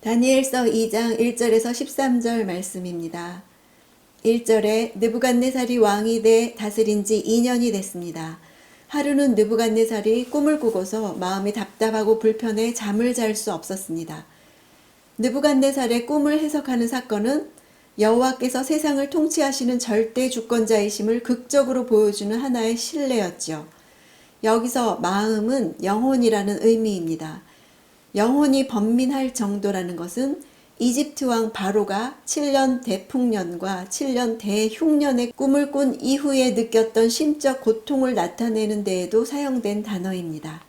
다니엘서 2장 1절에서 13절 말씀입니다. 1절에 느부갓네살이 왕이 돼 다스린 지 2년이 됐습니다. 하루는 느부갓네살이 꿈을 꾸고서 마음이 답답하고 불편해 잠을 잘 수 없었습니다. 느부갓네살의 꿈을 해석하는 사건은 여호와께서 세상을 통치하시는 절대 주권자이심을 극적으로 보여주는 하나의 신뢰였죠. 여기서 마음은 영혼이라는 의미입니다. 영혼이 번민할 정도라는 것은 이집트 왕 바로가 7년 대풍년과 7년 대흉년의 꿈을 꾼 이후에 느꼈던 심적 고통을 나타내는 데에도 사용된 단어입니다.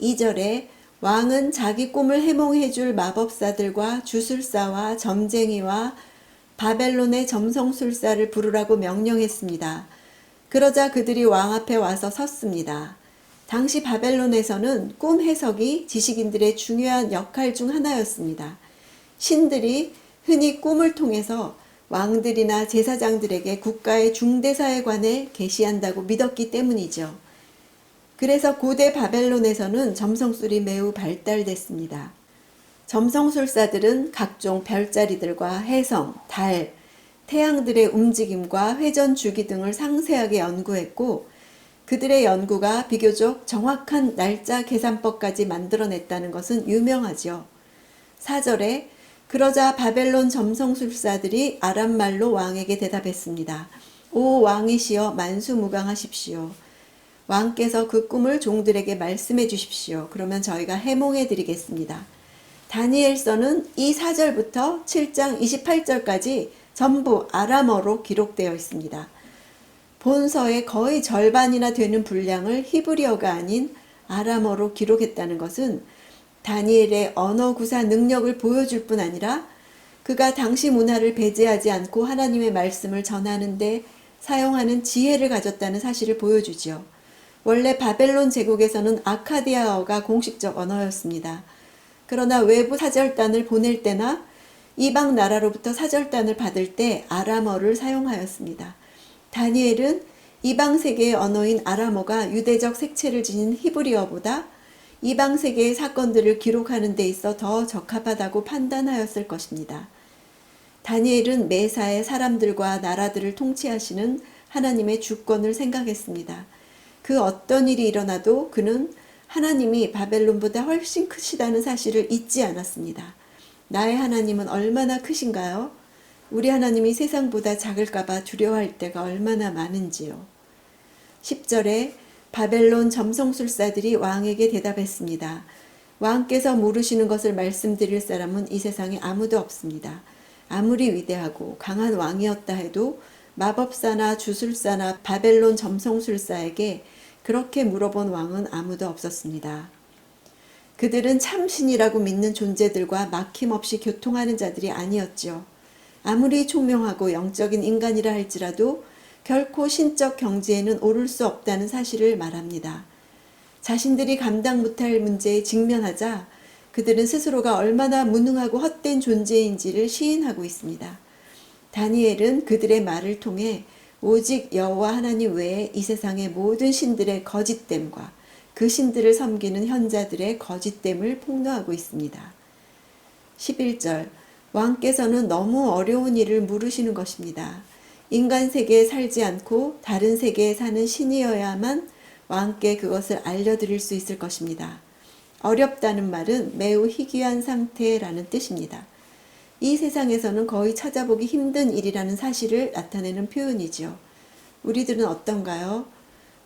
2절에 왕은 자기 꿈을 해몽해 줄 마법사들과 주술사와 점쟁이와 바벨론의 점성술사를 부르라고 명령했습니다. 그러자 그들이 왕 앞에 와서 섰습니다. 당시 바벨론에서는 꿈 해석이 지식인들의 중요한 역할 중 하나였습니다. 신들이 흔히 꿈을 통해서 왕들이나 제사장들에게 국가의 중대사에 관해 계시한다고 믿었기 때문이죠. 그래서 고대 바벨론에서는 점성술이 매우 발달됐습니다. 점성술사들은 각종 별자리들과 해성, 달, 태양들의 움직임과 회전 주기 등을 상세하게 연구했고 그들의 연구가 비교적 정확한 날짜 계산법까지 만들어냈다는 것은 유명하죠. 4절에 그러자 바벨론 점성술사들이 아람말로 왕에게 대답했습니다. 오 왕이시여 만수무강하십시오. 왕께서 그 꿈을 종들에게 말씀해 주십시오. 그러면 저희가 해몽해 드리겠습니다. 다니엘서는 이 4절부터 7장 28절까지 전부 아람어로 기록되어 있습니다. 본서의 거의 절반이나 되는 분량을 히브리어가 아닌 아람어로 기록했다는 것은 다니엘의 언어 구사 능력을 보여줄 뿐 아니라 그가 당시 문화를 배제하지 않고 하나님의 말씀을 전하는데 사용하는 지혜를 가졌다는 사실을 보여주지요. 원래 바벨론 제국에서는 아카디아어가 공식적 언어였습니다. 그러나 외부 사절단을 보낼 때나 이방 나라로부터 사절단을 받을 때 아람어를 사용하였습니다. 다니엘은 이방 세계의 언어인 아람어가 유대적 색채를 지닌 히브리어보다 이방 세계의 사건들을 기록하는 데 있어 더 적합하다고 판단하였을 것입니다. 다니엘은 매사에 사람들과 나라들을 통치하시는 하나님의 주권을 생각했습니다. 그 어떤 일이 일어나도 그는 하나님이 바벨론보다 훨씬 크시다는 사실을 잊지 않았습니다. 나의 하나님은 얼마나 크신가요? 우리 하나님이 세상보다 작을까봐 두려워할 때가 얼마나 많은지요. 10절에 바벨론 점성술사들이 왕에게 대답했습니다. 왕께서 모르시는 것을 말씀드릴 사람은 이 세상에 아무도 없습니다. 아무리 위대하고 강한 왕이었다 해도 마법사나 주술사나 바벨론 점성술사에게 그렇게 물어본 왕은 아무도 없었습니다. 그들은 참신이라고 믿는 존재들과 막힘없이 교통하는 자들이 아니었죠. 아무리 총명하고 영적인 인간이라 할지라도 결코 신적 경지에는 오를 수 없다는 사실을 말합니다. 자신들이 감당 못할 문제에 직면하자 그들은 스스로가 얼마나 무능하고 헛된 존재인지를 시인하고 있습니다. 다니엘은 그들의 말을 통해 오직 여호와 하나님 외에 이 세상의 모든 신들의 거짓됨과 그 신들을 섬기는 현자들의 거짓됨을 폭로하고 있습니다. 11절 왕께서는 너무 어려운 일을 물으시는 것입니다. 인간 세계에 살지 않고 다른 세계에 사는 신이어야만 왕께 그것을 알려드릴 수 있을 것입니다. 어렵다는 말은 매우 희귀한 상태라는 뜻입니다. 이 세상에서는 거의 찾아보기 힘든 일이라는 사실을 나타내는 표현이지요. 우리들은 어떤가요?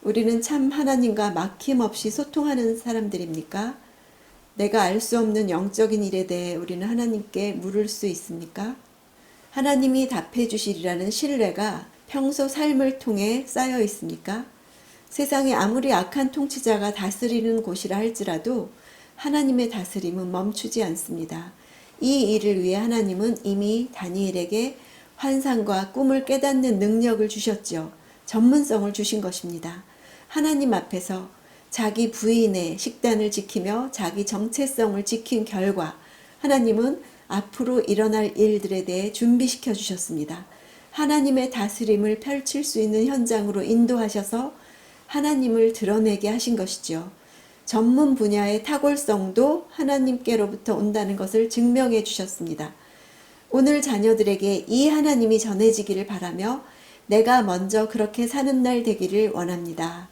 우리는 참 하나님과 막힘없이 소통하는 사람들입니까? 내가 알 수 없는 영적인 일에 대해 우리는 하나님께 물을 수 있습니까? 하나님이 답해 주시리라는 신뢰가 평소 삶을 통해 쌓여 있습니까? 세상에 아무리 악한 통치자가 다스리는 곳이라 할지라도 하나님의 다스림은 멈추지 않습니다. 이 일을 위해 하나님은 이미 다니엘에게 환상과 꿈을 깨닫는 능력을 주셨죠. 전문성을 주신 것입니다. 하나님 앞에서 자기 부인의 식단을 지키며 자기 정체성을 지킨 결과 하나님은 앞으로 일어날 일들에 대해 준비시켜 주셨습니다. 하나님의 다스림을 펼칠 수 있는 현장으로 인도하셔서 하나님을 드러내게 하신 것이죠. 전문 분야의 탁월성도 하나님께로부터 온다는 것을 증명해 주셨습니다. 오늘 자녀들에게 이 하나님이 전해지기를 바라며 내가 먼저 그렇게 사는 날 되기를 원합니다.